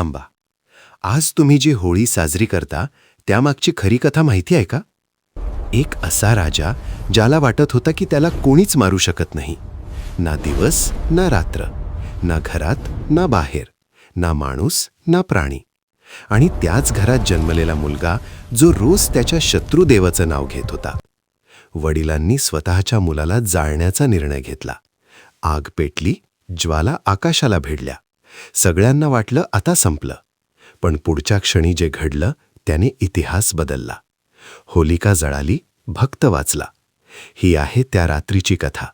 थांबा. आज तुम्ही जी होळी साजरी करता त्यामागची खरी कथा माहिती आहे का? एक असा राजा ज्याला वाटत होता की त्याला कोणीच मारू शकत नाही. ना दिवस ना रात्र ना घरात ना बाहेर ना माणूस ना प्राणी. आणि त्याच घरात जन्मलेला मुलगा जो रोज त्याच्या शत्रुदेवाचं नाव घेत होता. वडिलांनी स्वतःच्या मुलाला जाळण्याचा निर्णय घेतला. आग पेटली ज्वाला आकाशाला भिडल्या. सगळ्यांना वाटलं आता संपलं. पण पुढच्या क्षणी जे घडलं त्याने इतिहास बदलला. होलिका जळाली भक्त वाचला. ही आहे त्या रात्रीची कथा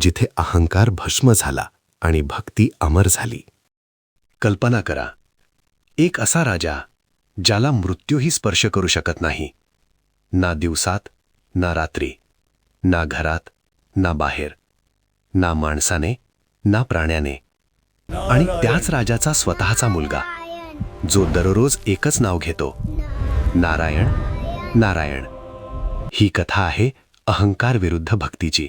जिथे अहंकार भस्म झाला आणि भक्ती अमर झाली. कल्पना करा. एक असा राजा ज्याला मृत्यूही स्पर्श करू शकत नाही. ना दिवसात ना रात्री ना घरात ना बाहेर ना माणसाने ना प्राण्याने. आणि त्याच राजाचा स्वतःचा मुलगा जो दररोज एकच नाव घेतो. नारायण नारायण. ही कथा आहे अहंकार विरुद्ध भक्तीची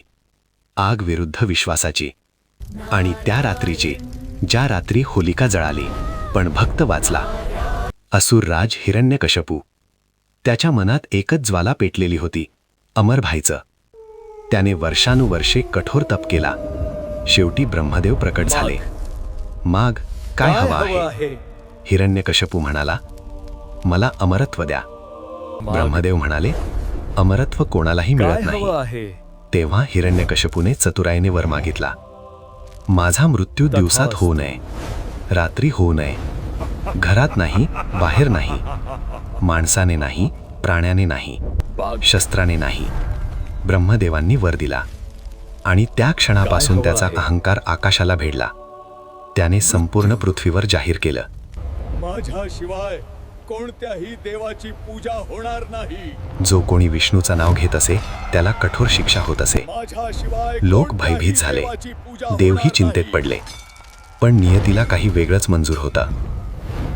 आग विरुद्ध विश्वासाची. आणि त्या रात्रीची ज्या रात्री होलिका जळाली पण भक्त वाचला. असुरराज हिरण्यकशपू त्याच्या मनात एकच ज्वाला पेटलेली होती अमर त्याने वर्षानुवर्षे कठोर तप केला. शेवटी ब्रह्मदेव प्रकट झाले. माग काय हवा आहे? हिरण्यकशपू म्हणाला मला अमरत्व द्या. ब्रह्मदेव म्हणाले अमरत्व कोणालाही मिळत नाही. तेव्हा हिरण्यकशपूने चतुराईने वर मागितला माझा मृत्यू दिवसात होऊ नये रात्री होऊ नये घरात नाही बाहेर नाही माणसाने नाही प्राण्याने नाही शस्त्राने नाही. ब्रह्मदेवांनी वर दिला आणि त्या क्षणापासून त्याचा अहंकार आकाशाला भेडला. त्याने संपूर्ण पृथ्वीवर जाहीर केलं. माझ्याशिवाय कोणत्याही देवाची पूजा होणार नाही. जो कोणी विष्णूचं नाव घेत असे त्याला कठोर शिक्षा होत असे. लोक भयभीत झाले. देवही चिंतेत. पडले. पण नियतीला काही वेगळंच मंजूर होता.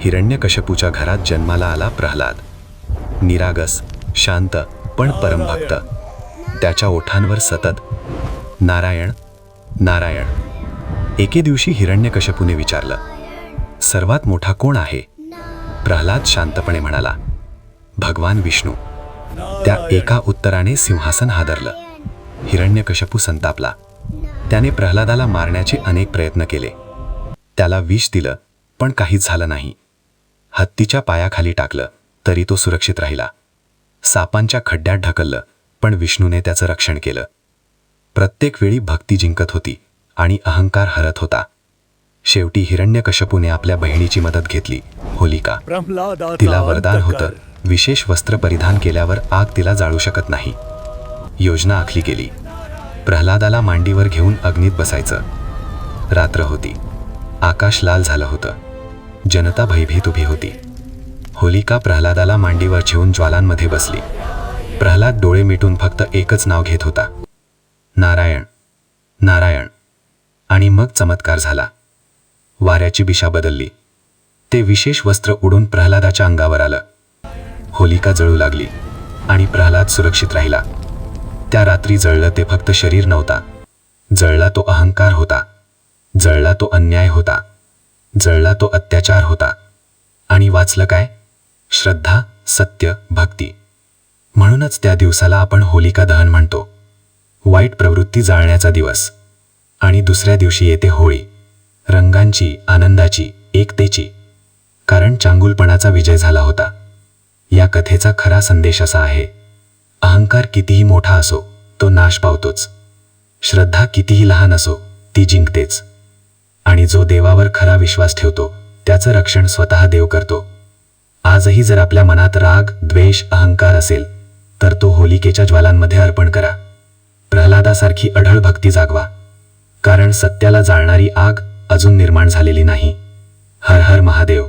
हिरण्यकशपूच्या घरात जन्माला आला प्रल्हाद निरागस शांत पण परमभक्त. त्याच्या ओठांवर सतत नारायण नारायण. एके दिवशी हिरण्यकशपूने विचारलं सर्वात मोठा कोण आहे? प्रल्हाद शांतपणे म्हणाला भगवान विष्णू. त्या एका उत्तराने सिंहासन हादरलं. हिरण्यकशपू संतापला. त्याने प्रल्हादाला मारण्याचे अनेक प्रयत्न केले. त्याला विष दिलं पण काहीच झालं नाही. हत्तीच्या पायाखाली टाकलं तरी तो सुरक्षित राहिला. सापांच्या खड्ड्यात ढकललं पण विष्णूने त्याचं रक्षण केलं. प्रत्येक वेळी भक्ती जिंकत होती. आणि अहंकार हरत होता. शेवटी हिरण्यकशपूने आपल्या बहिणीची मदत घेतली होलिका. तिला वरदान होतं. विशेष वस्त्र परिधान केल्यावर आग तिला जाळू शकत नाही. योजना आखली गेली. प्रल्हादाला मांडीवर घेऊन अग्नीत बसायचं. रात्र होती. आकाश लाल झालं होतं. जनता भयभीत उभी होती. होलिका प्रल्हादाला मांडीवर ठेवून ज्वालांमध्ये बसली. प्रल्हाद डोळे मिटून फक्त एकच नाव घेत होता. नारायण. नारायण. मग चमत्कार झाला. वाऱ्याची दिशा बदलली. ते विशेष वस्त्र उडून प्रल्हादाच्या अंगावर आलं. होलिका जळू लागली आणि प्रल्हाद सुरक्षित राहिला. त्या रात्री जळलं ते फक्त शरीर नव्हता. जळला तो अहंकार होता. जळला तो अन्याय होता. जळला तो अत्याचार होता. आणि वाचलं काय? श्रद्धा सत्य भक्ती. म्हणूनच त्या दिवसाला आपण होलिका दहन म्हणतो. वाईट प्रवृत्ती जाळण्याचा दिवस. आणि दुसऱ्या दिवशी येते होळी. रंगांची आनंदाची एकतेची. कारण चांगुलपणाचा विजय झाला होता. या कथेचा खरा संदेश असा आहे. अहंकार कितीही मोठा असो तो नाश पावतोच. श्रद्धा कितीही लहान असो ती जिंकतेच. आणि जो देवावर खरा विश्वास ठेवतो त्याचं रक्षण स्वतः देव करतो. आजही जर आपल्या मनात राग द्वेष अहंकार असेल तर तो होलिकेच्या ज्वालांमध्ये अर्पण करा. प्रल्हादासारखी अढळ भक्ती जागवा. कारण सत्याला जाळणारी आग अजून निर्माण झालेली नाही. हर हर महादेव.